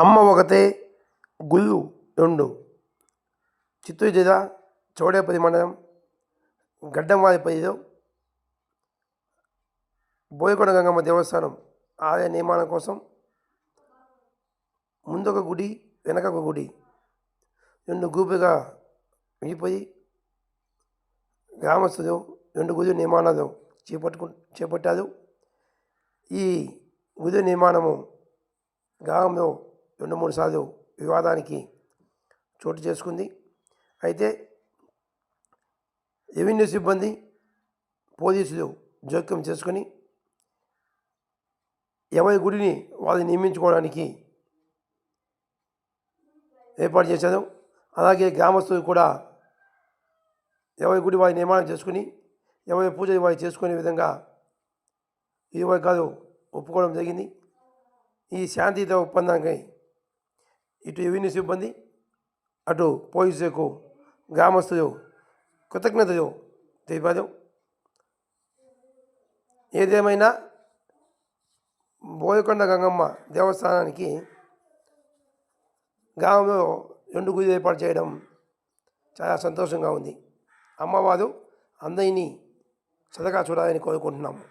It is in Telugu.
అమ్మ ఒకతే గుళ్ళు రెండు. చిత్తూరు జిల్లా చౌడేపల్లి మండలం గడ్డంవారిపల్లిలో బోయకొండ గంగమ్మ దేవస్థానం ఆలయ నిర్మాణం కోసం ముందొక గుడి వెనక ఒక గుడి. రెండు గూపుగా విడిపోయి గ్రామస్తులు రెండు గుడి నిర్మాణాలు చేపట్టుకు చేపట్టారు. ఈ గుడి నిర్మాణము గ్రామంలో రెండు మూడు సార్లు వివాదానికి చోటు చేసుకుంది. అయితే రెవెన్యూ సిబ్బంది పోలీసులు జోక్యం చేసుకొని ఎవరి గుడిని వాళ్ళు నియమించుకోవడానికి ఏర్పాటు చేశారు. అలాగే గ్రామస్తులు కూడా ఎవరి గుడి వారి నిర్మాణం చేసుకుని ఎవరి పూజలు వారి చేసుకునే విధంగా ఇరు వర్గాలు ఒప్పుకోవడం జరిగింది. ఈ శాంతియుత ఒప్పందానికి ఇటు రెవెన్యూ సిబ్బంది అటు పోలీసులకు గ్రామస్తులు కృతజ్ఞతలు తెలిపారు. ఏదేమైనా బోయకొండ గంగమ్మ దేవస్థానానికి గ్రామంలో రెండు గుడి ఏర్పాటు చేయడం చాలా సంతోషంగా ఉంది. అమ్మవారు అందరినీ చదగా చూడాలని కోరుకుంటున్నాము.